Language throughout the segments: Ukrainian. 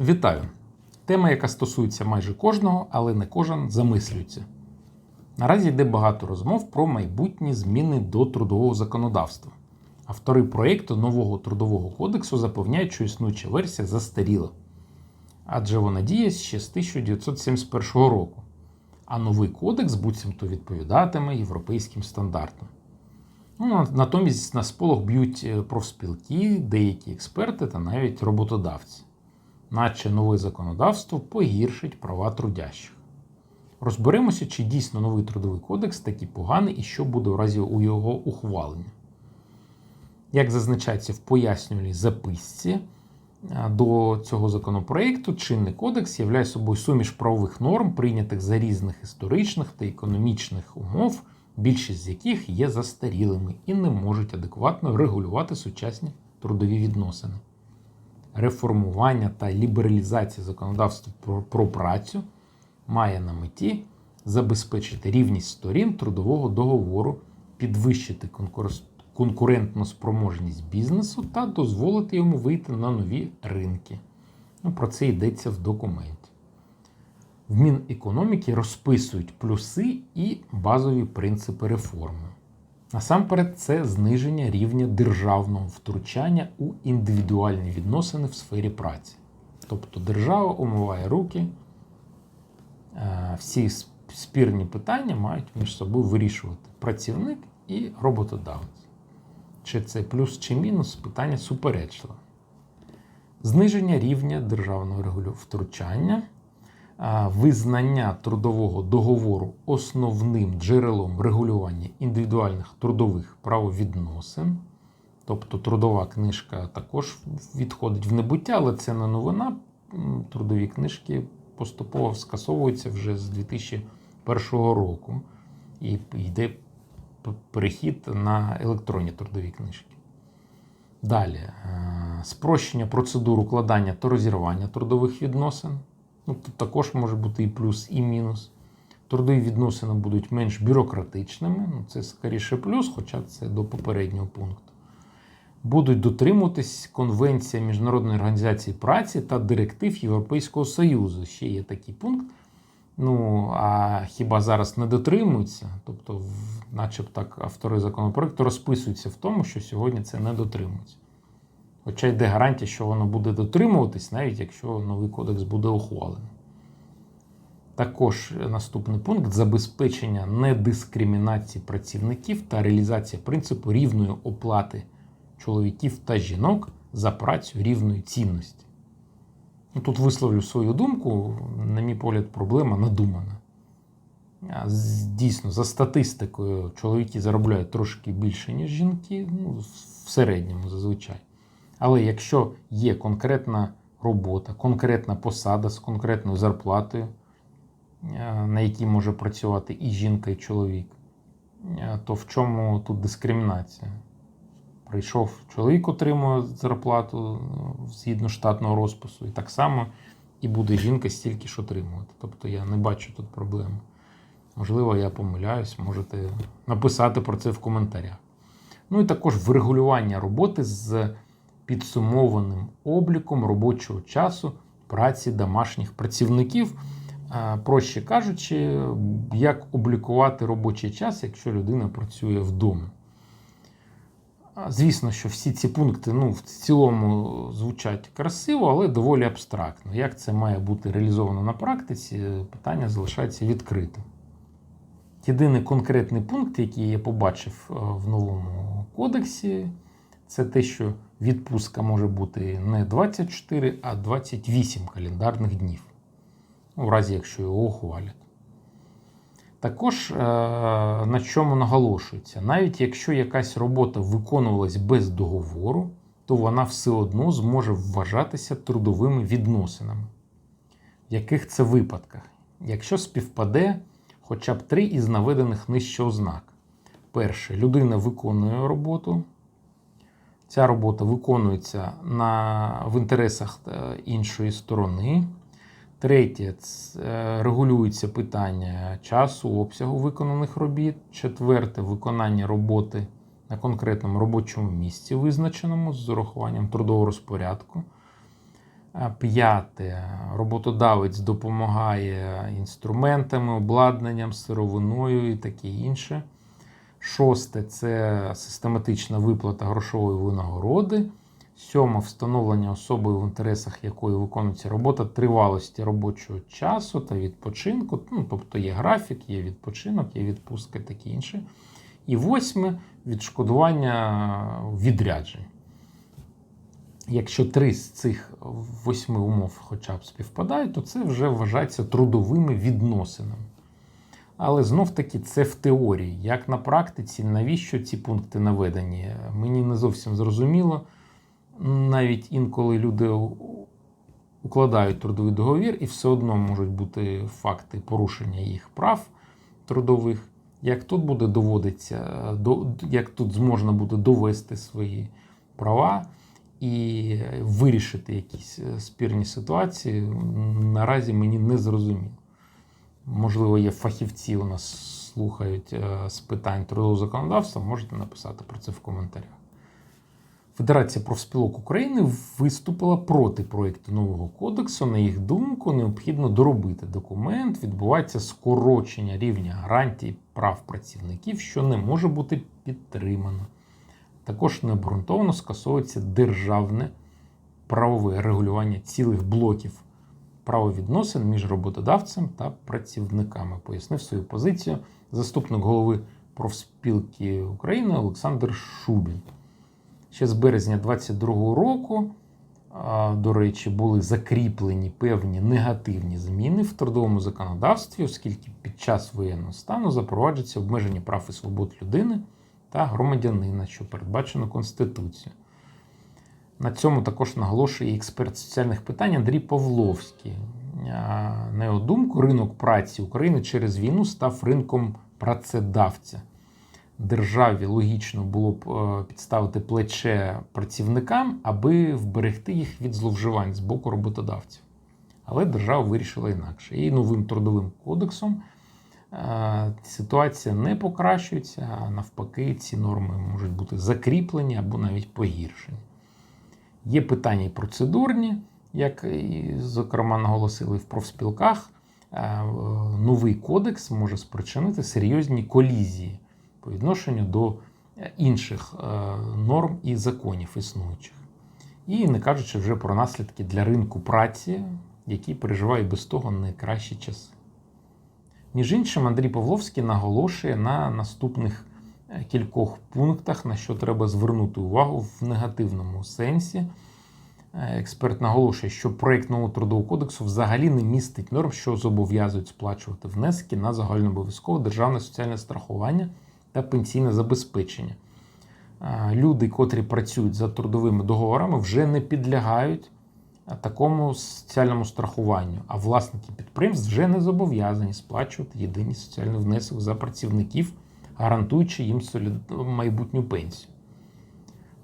Вітаю! Тема, яка стосується майже кожного, але не кожен замислюється. Наразі йде багато розмов про майбутні зміни до трудового законодавства. Автори проєкту нового трудового кодексу запевняють, що існуюча версія застаріла, адже вона діє ще з 1971 року, а новий кодекс буцімто відповідатиме європейським стандартам. Ну, натомість на сполох б'ють е, профспілки, деякі експерти та навіть роботодавці наче нове законодавство погіршить права трудящих. Розберемося, чи дійсно новий трудовий кодекс такий поганий і що буде в разі у його ухвалення. Як зазначається в пояснювальній записці до цього законопроекту, чинний кодекс являє собою суміш правових норм, прийнятих за різних історичних та економічних умов, більшість з яких є застарілими і не можуть адекватно регулювати сучасні трудові відносини реформування та лібералізація законодавства про, працю має на меті забезпечити рівність сторін трудового договору, підвищити конкурентну спроможність бізнесу та дозволити йому вийти на нові ринки. Ну, Про це йдеться в документі. В Мінекономіки розписують плюси і базові принципи реформи. Насамперед, це зниження рівня державного втручання у індивідуальні відносини в сфері праці. Тобто держава умиває руки, е, всі спірні питання мають між собою вирішувати працівник і роботодавець. Чи це плюс чи мінус питання суперечливе. Зниження рівня державного втручання визнання трудового договору основним джерелом регулювання індивідуальних трудових правовідносин. Тобто трудова книжка також відходить в небуття, але це не новина. Трудові книжки поступово скасовуються вже з 2001 року і йде перехід на електронні трудові книжки. Далі е, спрощення процедур укладання та розірвання трудових відносин. Ну, Тут також може бути і плюс, і мінус. Трудові відносини будуть менш бюрократичними. Ну, Це скоріше плюс, хоча це до попереднього пункту. Будуть дотримуватись Конвенція Міжнародної організації праці та директив Європейського Союзу. Ще є такий пункт. Ну, а хіба зараз не дотримуються? Тобто, начебто так, автори законопроекту розписуються в тому, що сьогодні це не дотримується. Хоча йде гарантія, що воно буде дотримуватись, навіть якщо новий кодекс буде ухвалений. Також наступний пункт забезпечення недискримінації працівників та реалізація принципу рівної оплати чоловіків та жінок за працю рівної цінності. Ну, тут висловлю свою думку, на мій погляд, проблема надумана. Дійсно, за статистикою, чоловіки заробляють трошки більше, ніж жінки, ну, в середньому зазвичай. Але якщо є конкретна робота, конкретна посада з конкретною зарплатою, е, на якій може працювати і жінка, і чоловік, е, то в чому тут дискримінація? Прийшов чоловік, отримує зарплату е, згідно штатного розпису, і так само і буде жінка стільки ж отримувати. Тобто я не бачу тут проблеми. Можливо, я помиляюсь, можете написати про це в коментарях. Ну і також врегулювання роботи з підсумованим обліком робочого часу праці домашніх працівників. Проще кажучи, як облікувати робочий час, якщо людина працює вдома. Звісно, що всі ці пункти ну, в цілому звучать красиво, але доволі абстрактно. Як це має бути реалізовано на практиці, питання залишається відкритим. Єдиний конкретний пункт, який я побачив в новому кодексі, це те, що відпустка може бути не 24, а 28 календарних днів. У разі, якщо його ухвалять. Також, е, на чому наголошується, навіть якщо якась робота виконувалась без договору, то вона все одно зможе вважатися трудовими відносинами. В яких це випадках? Якщо співпаде хоча б три із наведених нижче ознак. Перше, людина виконує роботу, Ця робота виконується на, в інтересах е, іншої сторони. Третє е, регулюється питання часу, обсягу виконаних робіт. Четверте виконання роботи на конкретному робочому місці, визначеному з урахуванням трудового розпорядку. П'яте. Роботодавець допомагає інструментами, обладнанням, сировиною і таке інше. Шосте це систематична виплата грошової винагороди. Сьоме встановлення особою в інтересах якої виконується робота тривалості робочого часу та відпочинку. Ну, тобто є графік, є відпочинок, є відпустка і таке інше. І восьме відшкодування відряджень. Якщо три з цих восьми умов хоча б співпадають, то це вже вважається трудовими відносинами. Але знов таки це в теорії. Як на практиці, навіщо ці пункти наведені? Мені не зовсім зрозуміло. Навіть інколи люди укладають трудовий договір, і все одно можуть бути факти порушення їх прав трудових. Як тут буде доводитися, до- як тут можна буде довести свої права і вирішити якісь е, спірні ситуації, наразі мені не зрозуміло. Можливо, є фахівці у нас слухають е, з питань трудового законодавства, можете написати про це в коментарях. Федерація профспілок України виступила проти проєкту нового кодексу. На їх думку, необхідно доробити документ. Відбувається скорочення рівня гарантій прав працівників, що не може бути підтримано. Також необґрунтовано скасовується державне правове регулювання цілих блоків правовідносин між роботодавцем та працівниками. Пояснив свою позицію заступник голови профспілки України Олександр Шубін. Ще з березня 2022 року, до речі, були закріплені певні негативні зміни в трудовому законодавстві, оскільки під час воєнного стану запроваджується обмеження прав і свобод людини та громадянина, що передбачено Конституцією. На цьому також наголошує експерт соціальних питань Андрій Павловський. На його думку, ринок праці України через війну став ринком працедавця. Державі логічно було б е, підставити плече працівникам, аби вберегти їх від зловживань з боку роботодавців. Але держава вирішила інакше. І новим трудовим кодексом е, ситуація не покращується, а навпаки, ці норми можуть бути закріплені або навіть погіршені. Є питання і процедурні, як зокрема наголосили в профспілках. Е, Новий кодекс може спричинити серйозні колізії по відношенню до інших е, норм і законів існуючих. І не кажучи вже про наслідки для ринку праці, який переживає без того найкращі часи. Між іншим, Андрій Павловський наголошує на наступних е, кількох пунктах, на що треба звернути увагу в негативному сенсі. Е, Експерт наголошує, що проєкт нового трудового кодексу взагалі не містить норм, що зобов'язують сплачувати внески на загальнообов'язкове державне соціальне страхування та пенсійне забезпечення. Е, Люди, котрі працюють за трудовими договорами, вже не підлягають е, такому соціальному страхуванню, а власники підприємств вже не зобов'язані сплачувати єдиний соціальний внесок за працівників, гарантуючи їм майбутню пенсію.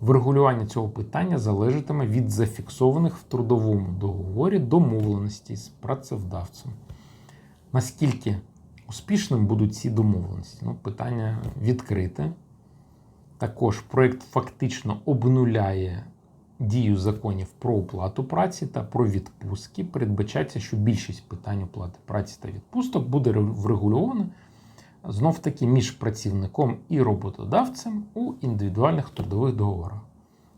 Врегулювання цього питання залежатиме від зафіксованих в трудовому договорі домовленостей з працевдавцем. Наскільки успішним будуть ці домовленості? Ну, питання відкрите. Також проєкт фактично обнуляє дію законів про оплату праці та про відпустки. Передбачається, що більшість питань оплати праці та відпусток буде врегульована знов таки між працівником і роботодавцем у індивідуальних трудових договорах.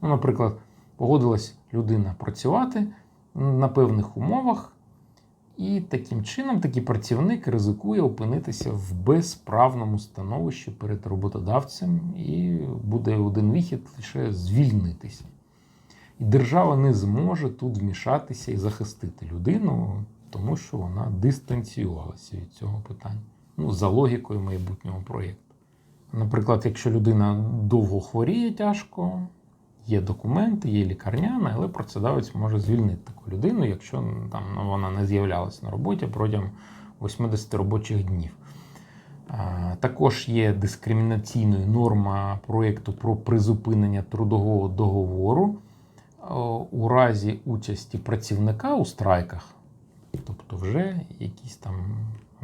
Ну, наприклад, погодилась людина працювати на певних умовах, і таким чином такий працівник ризикує опинитися в безправному становищі перед роботодавцем, і буде один вихід лише звільнитися. І держава не зможе тут вмішатися і захистити людину, тому що вона дистанціювалася від цього питання. Ну, за логікою майбутнього проєкту. Наприклад, якщо людина довго хворіє тяжко, є документи, є лікарняна, але працедавець може звільнити таку людину, якщо там ну, вона не з'являлася на роботі протягом 80 робочих днів. Також є дискримінаційною норма проєкту про призупинення трудового договору у разі участі працівника у страйках, тобто вже якісь там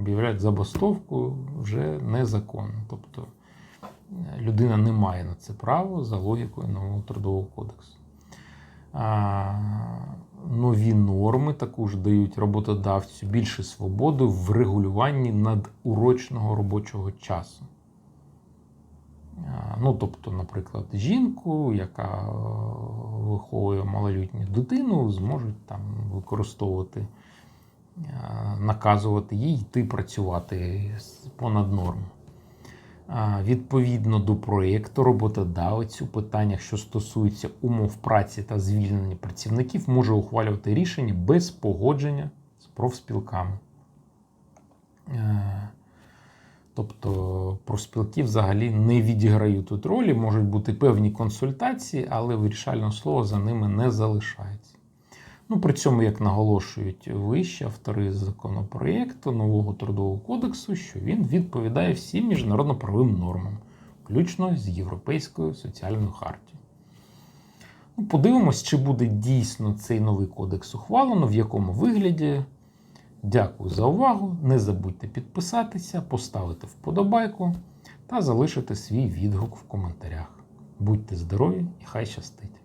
об'являють забастовку вже незаконно. Тобто людина не має на це право за логікою нового трудового кодексу. А, нові норми також дають роботодавцю більше свободи в регулюванні надурочного робочого часу. Ну, тобто, наприклад, жінку, яка е, виховує малолітню дитину, зможуть там використовувати, е, наказувати їй йти працювати понад норму. Відповідно до проєкту, роботодавець у питаннях, що стосуються умов праці та звільнення працівників, може ухвалювати рішення без погодження з профспілками. Е, Тобто профспілки взагалі не відіграють тут ролі, можуть бути певні консультації, але вирішального слова за ними не залишається. Ну, при цьому, як наголошують вищі автори законопроєкту нового трудового кодексу, що він відповідає всім міжнародно-правовим нормам, включно з Європейською соціальною хартією. Ну, подивимось, чи буде дійсно цей новий кодекс ухвалено, в якому вигляді. Дякую за увагу. Не забудьте підписатися, поставити вподобайку та залишити свій відгук в коментарях. Будьте здорові і хай щастить!